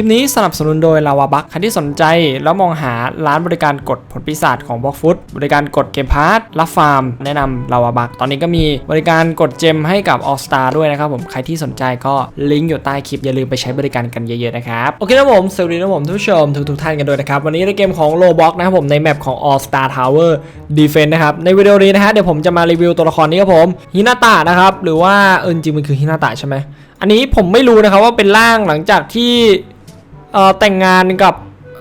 ลิปนี้สนับสนุนโดยลาวาบัคใครที่สนใจแล้วมองหาร้านบริการกดผลปีศาจของบล็อกฟุตบริการกดเกมพาร์ทรับฟาร์ม แนะนำลาวาบัคตอนนี้ก็มีบริการกดเจมให้กับ All Star ด้วยนะครับผมใครที่สนใจก็ลิงก์อยู่ใต้คลิปอย่าลืมไปใช้บริการกันเยอะๆนะครับโอเคนะผมสวัสดีนะผมทุกผู้ชมทุกๆท่านกันด้วยนะครับวันนี้ในเกมของ Roblox นะครับผมในแมปของ All Star Tower Defense นะครับในวิดีโอนี้นะฮะเดี๋ยวผมจะมารีวิวตัวละครนี้ครับผมฮินาตะนะครับหรือว่าเออจริงมันคือฮินาตะใช่ไหมอันนี้ผมไม่รู้นะครับว่าเป็นร่างหลังจากที่ เอ่อแต่งงานกับ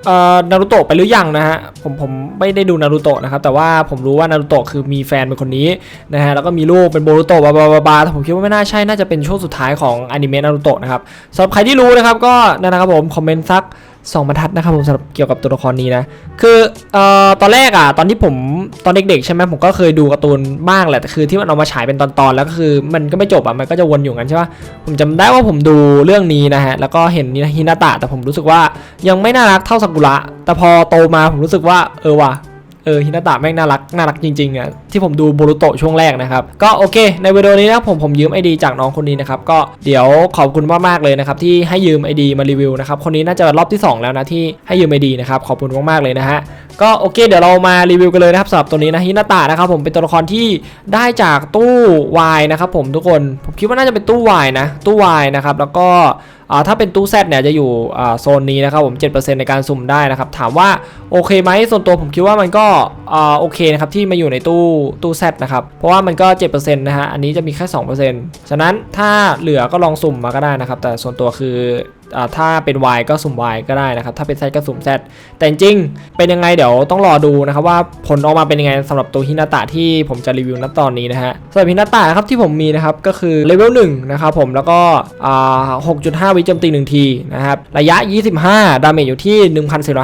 เอ่อนารูโตะไปหรือยังนะฮะผมผมไม่ได้ดูนารูโตะนะครับแต่ว่าผมรู้ว่านารูโตะคือมีแฟนเป็นคนนี้นะฮะแล้วก็มีลูกเป็นโบรูโตะบาบาบาบาแต่ผมคิดว่าไม่น่าใช่น่าจะเป็นช่วงสุดท้ายของอนิเมะนารูโตะนะครับสำหรับใครที่รู้นะครับก็นั่นนะครับผมคอมเมนต์สัก สองบรรทัดนะครับผมสำหรับเกี่ยวกับตัวละครนี้นะ คือเอ่อตอนแรกอะตอนที่ผมตอนเด็กๆใช่ไหมผมก็เคยดูการ์ตูนบ้างแหละแต่คือที่มันเอามาฉายเป็นตอนๆแล้วก็คือมันก็ไม่จบอะมันก็จะวนอยู่งั้นใช่ปะผมจำได้ว่าผมดูเรื่องนี้นะฮะแล้วก็เห็นฮินาตะแต่ผมรู้สึกว่ายังไม่น่ารักเท่าซากุระแต่พอโตมาผมรู้สึกว่าเออว่ะ เออฮินาตะแม่งน่ารักน่ารักจริงๆอะที่ผมดูบรุโตะช่วงแรกนะครับ ก็โอเค ในวิดีโอนี้นะผมผมยืมไอดีจากน้องคนนี้นะครับ ก็เดี๋ยวขอบคุณมากๆเลยนะครับ ที่ให้ยืมไอดีมารีวิวนะครับ คนนี้น่าจะรอบที่ 2 แล้วนะที่ให้ยืมไอดีนะครับขอบคุณมากๆเลยนะฮะก็โอเค เดี๋ยวเรามารีวิวกันเลยนะครับสำหรับตัวนี้นะฮินาตะนะครับผมเป็นตัวละครที่ได้จากตู้วายนะครับผมทุกคนผมคิดว่าน่าจะเป็นตู้วายนะตู้วายนะครับแล้วก็ ถ้าเป็นตู้แซดเนี่ยจะอยู่อ่าโซนนี้นะครับผม 7%ในการสุ่มได้นะครับ ถามว่าโอเคไหมส่วนตัวผมคิดว่ามันก็อ่าโอเคนะครับที่มาอยู่ในตู้ตู้แซดนะครับ เพราะว่ามันก็ 7%นะฮะ อันนี้จะมีแค่ 2%ฉะนั้นถ้าเหลือก็ลองสุ่มมาก็ได้นะครับ แต่ส่วนตัวคือ ถ้าเป็น Y ก็สุ่ม Y ก็ได้นะครับ ถ้าเป็น Z ก็สุ่ม Z แต่จริงเป็นยังไงเดี๋ยวต้องรอดูนะครับว่าผลออกมาเป็นยังไงสำหรับตัวฮินาตะที่ผมจะรีวิวณตอนนี้นะฮะสำหรับฮินาตะนะครับที่ผมมีนะครับก็คือเลเวล1นะครับผมแล้วก็อ่า6.5วิโจมตี1ทีนะครับระยะ 25 ดาเมจอยู่ที่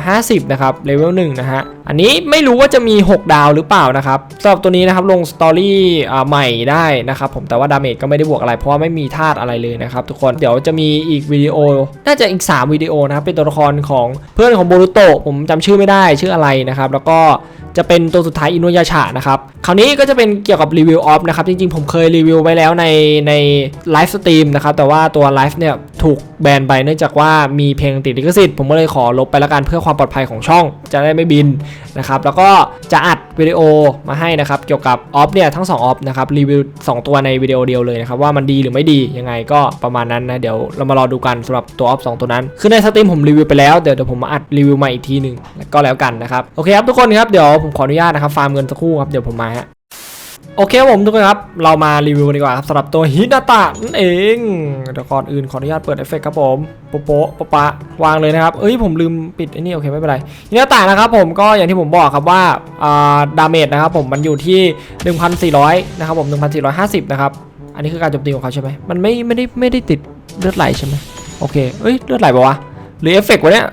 1,450 นะครับเลเวล1นะฮะอันนี้ไม่รู้ว่าจะมี 6 ดาวหรือเปล่านะครับสำหรับตัวนี้นะครับลงสตอรี่ใหม่ได้นะครับผมแต่ว่าดาเมจก็ไม่ได้บวกอะไรเพราะว่าไม่มีธาตุอะไรเลยนะครับทุกคนเดี๋ยวจะมีอีกวิดีโอน่าจะอีก 3 วิดีโอนะครับ เป็นตัวละครของเพื่อนของโบรุโตะผมจำชื่อไม่ได้ชื่ออะไรนะครับ แล้วก็จะเป็นตัวสุดท้ายอินุยาชะนะครับ คราวนี้ก็จะเป็นเกี่ยวกับรีวิวออฟนะครับ จริงๆ ผมเคยรีวิวไว้แล้วในในไลฟ์สตรีมนะครับ แต่ว่าตัวไลฟ์เนี่ย ถูกแบนไปเนื่องจากว่ามีเพลงติดลิขสิทธิ์ผมก็เลยขอลบไปแล้วกันเพื่อความปลอดภัยของช่อง จะได้ไม่บินนะครับแล้วก็จะอัดวิดีโอมาให้นะครับเกี่ยวกับออฟเนี่ยทั้ง2ออฟนะครับรีวิว2 ตัวในวิดีโอเดียวเลยนะครับว่ามันดีหรือไม่ดียังไงก็ประมาณนั้นนะเดี๋ยวเรามารอดูกันสำหรับตัวออฟ2ตัวนั้น คือในสตรีมผมรีวิวไปแล้วเดี๋ยวเดี๋ยวผมมาอัดรีวิวใหม่อีกทีหนึ่งแล้วก็แล้วกันนะครับโอเคครับทุกคนครับเดี๋ยวผมขออนุญาตนะครับฟาร์มเงินสักครู่ครับเดี๋ยวผมมาฮะ โอเคครับผมทุกคนครับ เรามารีวิวกันดีกว่าครับสำหรับตัวฮินาตะนั่นเองเดี๋ยวก่อนอื่นขออนุญาตเปิดเอฟเฟกต์ครับผมโป๊ะโป๊ะปะปะวางเลยนะครับ เอ้ยผมลืมปิดไอ้นี่โอเคไม่เป็นไรฮินาตะนะครับผมก็อย่างที่ผมบอกครับว่าดาเมจนะครับผมมันอยู่ที่ 1,400 นะครับผม 1,450 นะครับ อันนี้คือการโจมตีของเขาใช่ไหมมันไม่ไม่ได้ไม่ได้ติดเลือดไหลใช่ไหมโอเคเอ้ยเลือดไหลปะวะหรือเอฟเฟกต์วะเนี่ย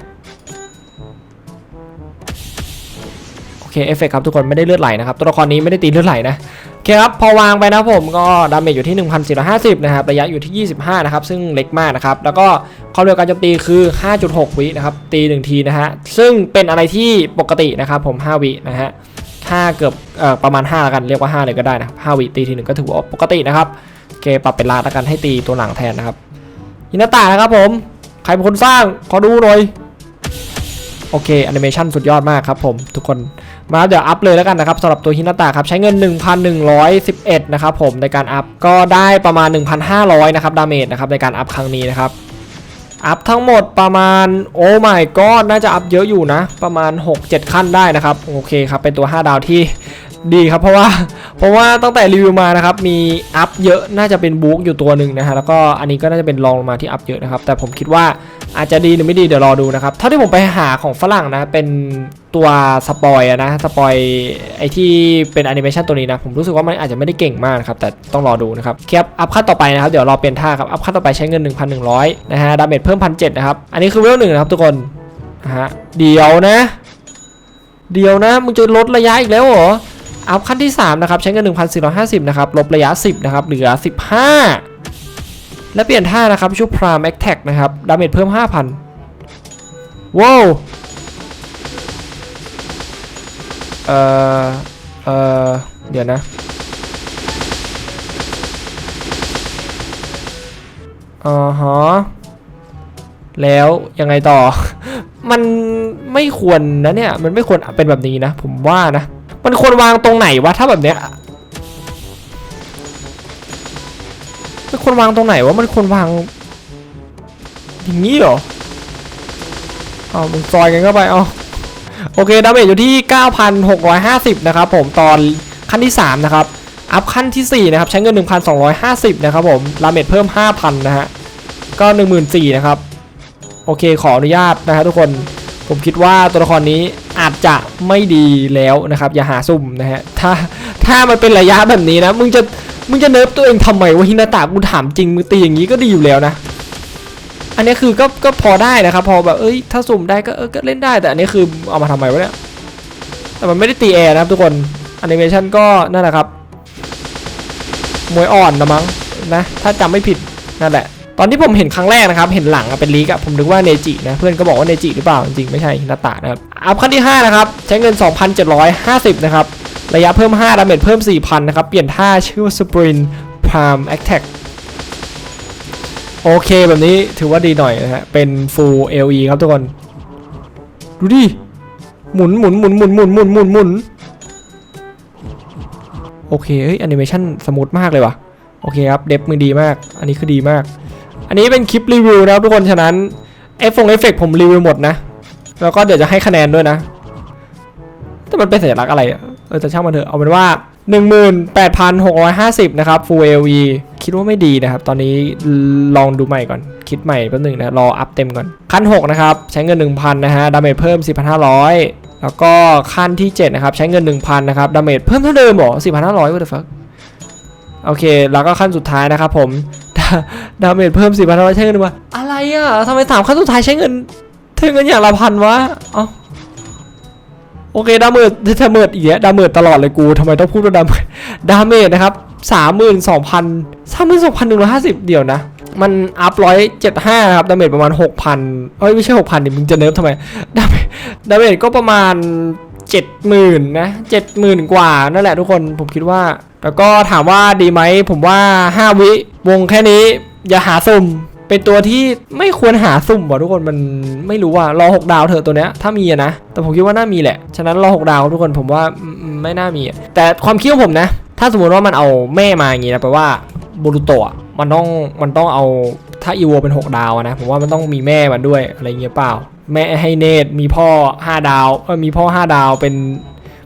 โอเคเอฟเฟกครับทุกคนไม่ได้เลือดไหลนะครับตัวละครนี้ไม่ได้ตีเลือดไหลนะ เคครับพอวางไปนะผมก็ดาเมจอยู่ที่ 1,450 นะครับระยะอยู่ที่ 25 นะครับ ซึ่งเล็กมากนะครับ แล้วก็ความเร็วการโจมตีคือ 5.6 วินะครับ ตี 1 ทีนะฮะ ซึ่งเป็นอะไรที่ปกตินะครับผม 5 วินะฮะ5เกือบเอ่อประมาณ5แล้วกันเรียกว่า 5 เลยก็ได้นะ 5 วิตีทีหนึ่งก็ถือว่าปกตินะครับโอเคปรับเป็นลาแล้วกันให้ตีตัวหลังแทนนะครับฮินาตะนะครับผมใครเป็นคนสร้างขอดูหน่อยโอเคแอนิเมชันสุดยอดมากครับผมทุกคน มาเดี๋ยวอัพเลยแล้วกันนะครับสำหรับตัวฮินาตะครับใช้เงิน 1,111 นะครับผมในการอัพก็ได้ประมาณ 1,500 นะครับดาเมจนะครับในการอัพครั้งนี้นะครับอัพทั้งหมดประมาณโอ้ my god น่าจะอัพเยอะอยู่นะ ประมาณ 6-7 ขั้นได้นะครับ โอเคครับ เป็นตัว 5 ดาวที่ ดีครับเพราะว่าเพราะว่าตั้งแต่รีวิวมานะครับมีอัพเยอะน่าจะเป็นบุ๊กอยู่ตัวหนึ่งนะฮะแล้วก็อันนี้ก็น่าจะเป็นรองลงมาที่อัพเยอะนะครับแต่ผมคิดว่าอาจจะดีหรือไม่ดีเดี๋ยวรอดูนะครับเท่าที่ผมไปหาของฝรั่งนะเป็นตัวสปอยนะสปอยไอที่เป็นแอนิเมชันตัวนี้นะผมรู้สึกว่ามันอาจจะไม่ได้เก่งมากครับแต่ต้องรอดูนะครับแคปอัพขั้นต่อไปนะครับเดี๋ยวรอเปลี่ยนท่าครับอัพขั้นต่อไปใช้เงิน 1,100นะฮะดาเมจเพิ่มพันเนะครับอันนี้คือเวลหนึ่งนะครับทุกคนนะฮะเดี๋ยวนะ เดี๋ยวนะมึงจะลดระยะอีกแล้วเหรอ อัพขั้นที่ 3 นะครับ ใช้เงิน 1,450 นะครับ ลบระยะ 10 นะครับ เหลือ 15 และเปลี่ยนท่านะครับ ชุบพรามแอคแท็กนะครับ ดาเมจเพิ่ม 5,000 ว้าวเอ่อ เอ่อ เดี๋ยวนะอ่าฮะแล้วยังไงต่อ มันไม่ควรนะเนี่ย มันไม่ควรเป็นแบบนี้นะ ผมว่านะ มันควรวางตรงไหนวะถ้าแบบเนี้ยมันควรวางตรงไหนวะมันควรวางอย่างนี้เหรอเอามึงซอยกันเข้าไปเอาโอเคดาเมจอยู่ที่ 9,650 นะครับผมตอนขั้นที่ 3 นะครับ อัพขั้นทีสี่4 นะครับ ใช้เงิน 1,250 นะครับผมดาเมจเพิ่ม 5,000 นะฮะ ก็ 14,000 นะครับ โอเคขออนุญาตนะฮะทุกคน ผมคิดว่าตัวละครนี้อาจจะไม่ดีแล้วนะครับ อย่าหาซุ่มนะฮะถ้าถ้ามันเป็นระยะแบบนี้นะมึงจะมึงจะเนิร์ฟตัวเองทำไมวะฮินาตะกูถามจริงมึงตีอย่างนี้ก็ดีอยู่แล้วนะ อันนี้คือก็ก็พอได้นะครับ พอแบบเอ้ยถ้าสุ่มได้ก็เออก็เล่นได้แต่อันนี้คือเอามาทำไมวะเนี่ยแต่มันไม่ได้ตีแอร์นะครับทุกคนแอนิเมชันก็นั่นแหละครับมวยอ่อนนะมั้งนะถ้าจำไม่ผิดนั่นแหละ ตอนที่ผมเห็นครั้งแรกนะครับ เห็นหลังเป็นลีกอะผมนึกว่าเนจินะ เพื่อนก็บอกว่าเนจิหรือเปล่า จริงๆไม่ใช่ฮินาตะนะครับ อัพขั้นที่ 5 นะครับ ใช้เงิน 2,750 นะครับ ระยะเพิ่ม 5 ดาเมจเพิ่ม 4,000 นะครับ เปลี่ยนท่าชื่อว่า Sprint Palm Attack โอเคแบบนี้ถือว่าดีหน่อยนะฮะ เป็น Full LE ครับทุกคน ดูดิ หมุนหมุนหมุนหมุนหมุนหมุนหมุนหมุนโอเคเฮ้ยแอนิเมชันสมูทมากเลยว่ะ โอเคครับ เดฟมือดีมาก อันนี้คือดีมาก อันนี้เป็นคลิปรีวิวนะครับทุกคนฉะนั้นเอฟฟงเอฟเฟกผมรีวิวหมดนะ แล้วก็เดี๋ยวจะให้คะแนนด้วยนะ แต่มันเป็นสัญลักษณ์อะไรเออแต่ช่างมันเถอะเอาเป็นว่า 18,650 นะครับ Full LE คิดว่าไม่ดีนะครับ ตอนนี้ลองดูใหม่ก่อน คิดใหม่แป๊บหนึงนะ รออัพเต็มก่อน ขั้น 6 นะครับ ใช้เงิน 1,000 นะฮะ ดาเมจเพิ่ม 4,500 แล้วก็ขั้นที่ 7 นะครับ ใช้เงิน 1,000 นะครับ ดาเมจเพิ่มเท่าเดิมหรอ 4,500 what the fuck โอเค แล้วก็ขั้นสุดท้ายนะครับผม ดาเมจเพิ่ม4,500ใช้เงินมาอะไรอะทำไมสามขั้นสุดท้ายใช้เงินใช้เงินอย่างละพันวะเอ้าโอเคดาเมจดาเมจอีกแล้วดาเมจตลอดเลยกูทำไมต้องพูดว่าดาเมจดาเมจนะครับ32,000 32,150เดี๋ยวนะ มันอัพ175ครับดาเมจประมาณ6,000เอ้ยไม่ใช่6,000ดิมึงจะเนิร์ฟทำไมดาเมจดาเมจก็ประมาณ70,000นนะ70,000กว่านั่นแหละทุกคนผมคิดว่า แล้วก็ถามว่าดีไหมผมว่า 5 วิวงแค่นี้อย่าหาสุ่มเป็นตัวที่ไม่ควรหาสุ่มว่ะทุกคนมันไม่รู้ว่ารอ 6 ดาวเถอะตัวเนี้ยถ้ามีอะนะ แต่ผมคิดว่าน่ามีแหละ ฉะนั้นรอ 6 ดาวทุกคนผมว่าไม่น่ามี แต่ความคิดของผมนะ ถ้าสมมติว่ามันเอาแม่มาอย่างงี้นะแปลว่าบูรุโตะมันต้องมันต้องเอาถ้าอีโวเป็น 6 ดาวนะผมว่ามันต้องมีแม่มันด้วยอะไรเงี้ยเปล่า แม่ให้เนตมีพ่อ 5 ดาวเออมีพ่อ 5 ดาวเป็น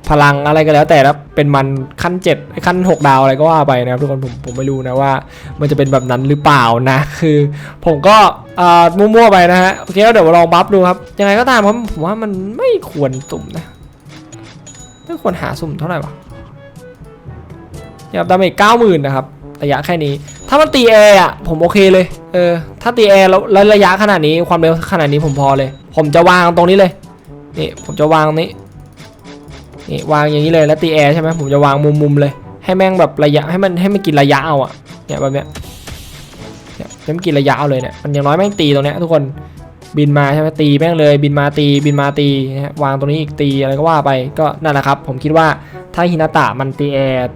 พลังอะไรก็แล้วแต่แล้วเป็นมันขั้น7ขั้น 6 ดาวอะไรก็ว่าไปนะครับทุกคนผมผมไม่รู้นะว่า มันจะเป็นแบบนั้นหรือเปล่านะ คือ ผมก็มั่วๆไปนะฮะโอเคแล้วเดี๋ยวลองบัฟดูครับยังไงก็ตามครับผมว่ามันไม่ควรสุ่มนะไม่ควรหาสุ่มเท่าไหร่วะอย่างดาเมจเก้าหมื่นนะครับระยะแค่นี้ ถ้ามันตีแอร์อะผมโอเคเลยเออถ้าตีแอร์แล้วแล้วระยะขนาดนี้ความเร็วขนาดนี้ผมพอเลย ผมจะวางตรงนี้เลยนี่ผมจะวางตรงนี้ นี่วางอย่างนี้เลยแล้วตีแอร์ใช่ไหมผมจะวางมุมๆเลย ให้แม่งแบบระยะให้มันให้มันกินระยะเอาอะเนี่ยแบบเนี้ยเนี่ยให้มันกินระยะเอาเลยเนี่ยมันอย่างน้อยแม่งตีตรงเนี้ยทุกคนบินมาใช่ไหมตีแม่งเลยบินมาตีบินมาตีนะฮะวางตรงนี้อีกตีอะไรก็ว่าไปก็นั่นแหละครับ ผมคิดว่าถ้าฮินาตะมันตีแอร์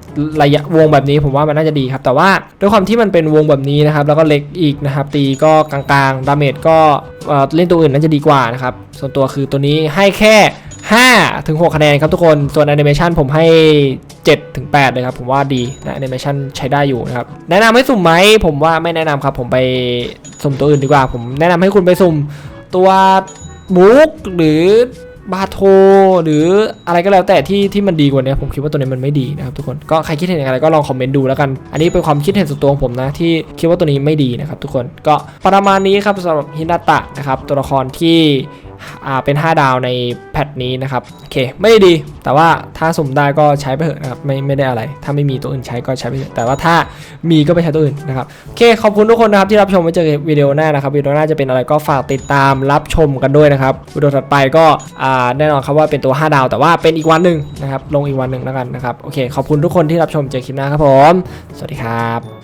ระยะวงแบบนี้ผมว่ามันน่าจะดีครับ แต่ว่าด้วยความที่มันเป็นวงแบบนี้นะครับ แล้วก็เล็กอีกนะครับ ตีก็กลางๆดาเมจก็เอ่อเล่นตัวอื่นน่าจะดีกว่านะครับ ส่วนตัวคือตัวนี้ให้แค่ 5ถึง6คะแนนครับทุกคน ส่วนแอนิเมชันผมให้7ถึง8เลยครับ ผมว่าดีนะแอนิเมชันใช้ได้อยู่นะครับ แนะนำให้สุ่มไหม ผมว่าไม่แนะนำครับ ผมไปสุ่มตัวอื่นดีกว่า ผมแนะนำให้คุณไปสุ่มตัวบุ๊กหรือบาโท หรืออะไรก็แล้วแต่ที่ที่มันดีกว่านี้ผมคิดว่าตัวนี้มันไม่ดีนะครับทุกคนก็ใครคิดเห็นอย่างไรก็ลองคอมเมนต์ดูแล้วกัน อันนี้เป็นความคิดเห็นส่วนตัวของผมนะ ที่คิดว่าตัวนี้ไม่ดีนะครับทุกคนก็ประมาณนี้ครับสำหรับฮินาตะนะครับตัวละครที่ เป็น 5 ดาวในแพทนี้นะครับโอเคไม่ดี แต่ว่าถ้าสุ่มได้ก็ใช้ไปเถอะนะครับไม่ไม่ได้อะไร ถ้าไม่มีตัวอื่นใช้ก็ใช้ไปเถอะแต่ว่าถ้ามีก็ไปใช้ตัวอื่นนะครับโอเคขอบคุณทุกคนนะครับที่รับชมไว้เจอกันวิดีโอหน้านะครับวิดีโอหน้าจะเป็นอะไรก็ฝากติดตามรับชมกันด้วยนะครับวิดีโอถัดไปก็แน่นอนครับว่าเป็นตัว 5 ดาว แต่ว่าเป็นอีกวันหนึ่งนะครับลงอีกวันหนึ่งแล้วกันนะครับโอเคขอบคุณทุกคนที่รับชมเจอคลิปหน้าครับผม สวัสดีครับ